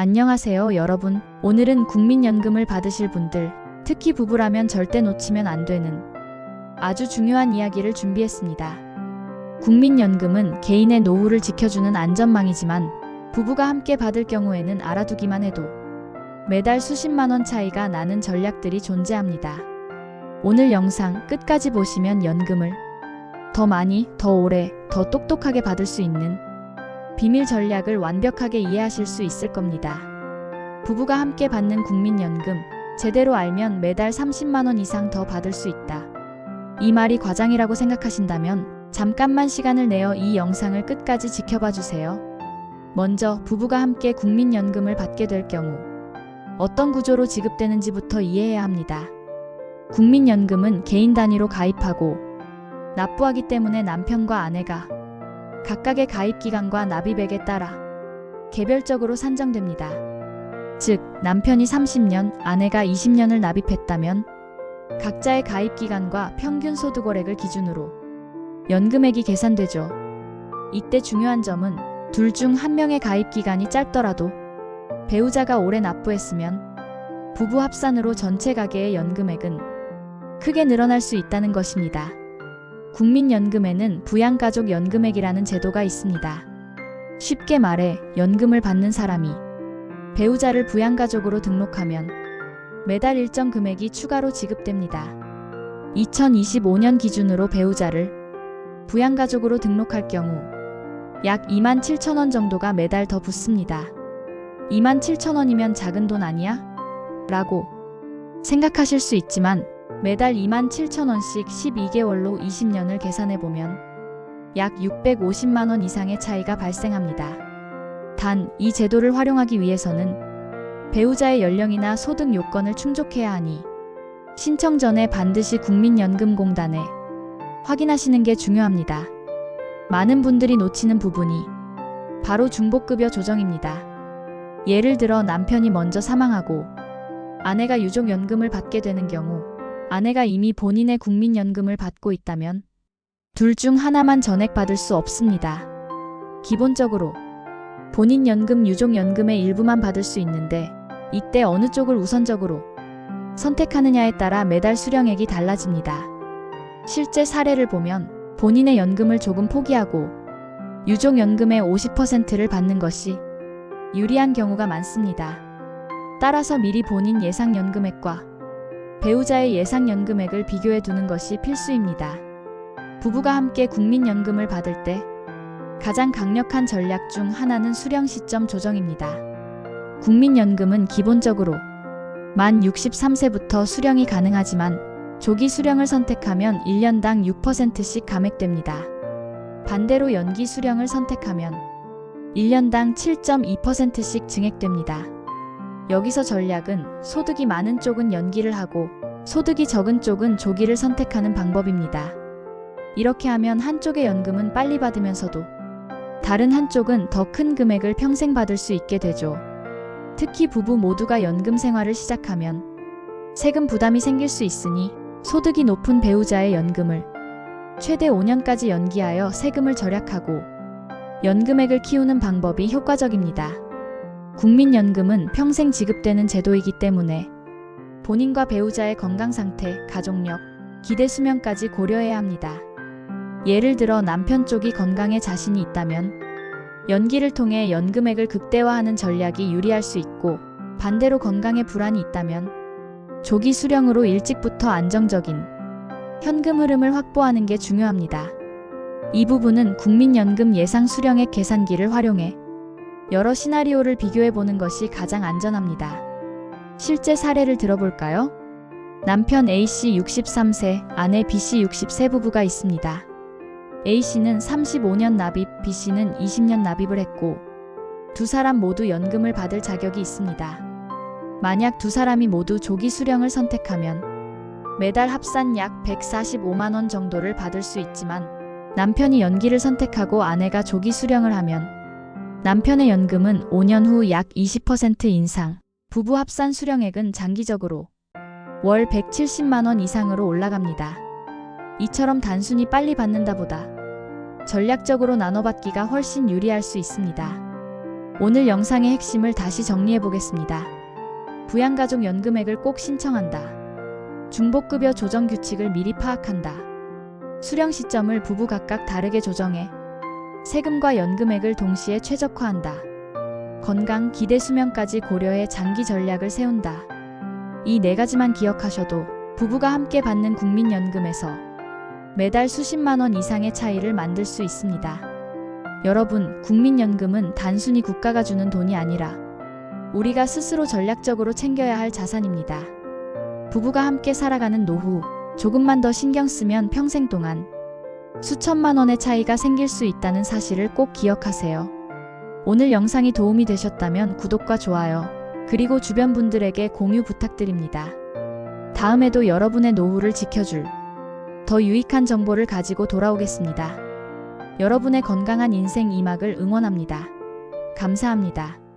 안녕하세요, 여러분. 오늘은 국민연금을 받으실 분들, 특히 부부라면 절대 놓치면 안 되는 아주 중요한 이야기를 준비했습니다. 국민연금은 개인의 노후를 지켜주는 안전망이지만 부부가 함께 받을 경우에는 알아두기만 해도 매달 수십만 원 차이가 나는 전략들이 존재합니다. 오늘 영상 끝까지 보시면 연금을 더 많이, 더 오래, 더 똑똑하게 받을 수 있는 비밀 전략을 완벽하게 이해하실 수 있을 겁니다. 부부가 함께 받는 국민연금, 제대로 알면 매달 30만원 이상 더 받을 수 있다. 이 말이 과장이라고 생각하신다면 잠깐만 시간을 내어 이 영상을 끝까지 지켜봐 주세요. 먼저 부부가 함께 국민연금을 받게 될 경우 어떤 구조로 지급되는지부터 이해해야 합니다. 국민연금은 개인 단위로 가입하고 납부하기 때문에 남편과 아내가 각각의 가입 기간과 납입액에 따라 개별적으로 산정됩니다. 즉, 남편이 30년, 아내가 20년을 납입했다면 각자의 가입 기간과 평균 소득월액을 기준으로 연금액이 계산되죠. 이때 중요한 점은 둘 중 한 명의 가입 기간이 짧더라도 배우자가 오래 납부했으면 부부 합산으로 전체 가계의 연금액은 크게 늘어날 수 있다는 것입니다. 국민연금에는 부양가족 연금액이라는 제도가 있습니다. 쉽게 말해 연금을 받는 사람이 배우자를 부양가족으로 등록하면 매달 일정 금액이 추가로 지급됩니다. 2025년 기준으로 배우자를 부양가족으로 등록할 경우 약 2만 7천 원 정도가 매달 더 붙습니다. 2만 7천 원이면 작은 돈 아니야? 라고 생각하실 수 있지만 매달 2만 7천 원씩 12개월로 20년을 계산해 보면 약 650만 원 이상의 차이가 발생합니다. 단, 이 제도를 활용하기 위해서는 배우자의 연령이나 소득 요건을 충족해야 하니 신청 전에 반드시 국민연금공단에 확인하시는 게 중요합니다. 많은 분들이 놓치는 부분이 바로 중복급여 조정입니다. 예를 들어 남편이 먼저 사망하고 아내가 유족연금을 받게 되는 경우 아내가 이미 본인의 국민연금을 받고 있다면 둘 중 하나만 전액받을 수 없습니다. 기본적으로 본인 연금 유족 연금의 일부만 받을 수 있는데 이때 어느 쪽을 우선적으로 선택하느냐에 따라 매달 수령액이 달라집니다. 실제 사례를 보면 본인의 연금을 조금 포기하고 유족 연금의 50%를 받는 것이 유리한 경우가 많습니다. 따라서 미리 본인 예상 연금액과 배우자의 예상 연금액을 비교해 두는 것이 필수입니다. 부부가 함께 국민연금을 받을 때 가장 강력한 전략 중 하나는 수령 시점 조정입니다. 국민연금은 기본적으로 만 63세부터 수령이 가능하지만 조기 수령을 선택하면 1년당 6%씩 감액됩니다. 반대로 연기 수령을 선택하면 1년당 7.2%씩 증액됩니다. 여기서 전략은 소득이 많은 쪽은 연기를 하고 소득이 적은 쪽은 조기를 선택하는 방법입니다. 이렇게 하면 한쪽의 연금은 빨리 받으면서도 다른 한쪽은 더 큰 금액을 평생 받을 수 있게 되죠. 특히 부부 모두가 연금 생활을 시작하면 세금 부담이 생길 수 있으니 소득이 높은 배우자의 연금을 최대 5년까지 연기하여 세금을 절약하고 연금액을 키우는 방법이 효과적입니다. 국민연금은 평생 지급되는 제도이기 때문에 본인과 배우자의 건강 상태, 가족력, 기대 수명까지 고려해야 합니다. 예를 들어 남편 쪽이 건강에 자신이 있다면 연기를 통해 연금액을 극대화하는 전략이 유리할 수 있고 반대로 건강에 불안이 있다면 조기 수령으로 일찍부터 안정적인 현금 흐름을 확보하는 게 중요합니다. 이 부분은 국민연금 예상 수령액 계산기를 활용해 여러 시나리오를 비교해 보는 것이 가장 안전합니다. 실제 사례를 들어볼까요? 남편 A씨 63세, 아내 B씨 60세 부부가 있습니다. A씨는 35년 납입, B씨는 20년 납입을 했고 두 사람 모두 연금을 받을 자격이 있습니다. 만약 두 사람이 모두 조기 수령을 선택하면 매달 합산 약 145만 원 정도를 받을 수 있지만 남편이 연기를 선택하고 아내가 조기 수령을 하면 남편의 연금은 5년 후 약 20% 인상, 부부 합산 수령액은 장기적으로 월 170만 원 이상으로 올라갑니다. 이처럼 단순히 빨리 받는다 보다 전략적으로 나눠받기가 훨씬 유리할 수 있습니다. 오늘 영상의 핵심을 다시 정리해 보겠습니다. 부양가족 연금액을 꼭 신청한다. 중복급여 조정 규칙을 미리 파악한다. 수령 시점을 부부 각각 다르게 조정해 세금과 연금액을 동시에 최적화한다. 건강, 기대 수명까지 고려해 장기 전략을 세운다. 이 네 가지만 기억하셔도 부부가 함께 받는 국민연금에서 매달 수십만 원 이상의 차이를 만들 수 있습니다. 여러분, 국민연금은 단순히 국가가 주는 돈이 아니라 우리가 스스로 전략적으로 챙겨야 할 자산입니다. 부부가 함께 살아가는 노후, 조금만 더 신경 쓰면 평생 동안 수천만 원의 차이가 생길 수 있다는 사실을 꼭 기억하세요. 오늘 영상이 도움이 되셨다면 구독과 좋아요, 그리고 주변 분들에게 공유 부탁드립니다. 다음에도 여러분의 노후를 지켜줄 더 유익한 정보를 가지고 돌아오겠습니다. 여러분의 건강한 인생 이막을 응원합니다. 감사합니다.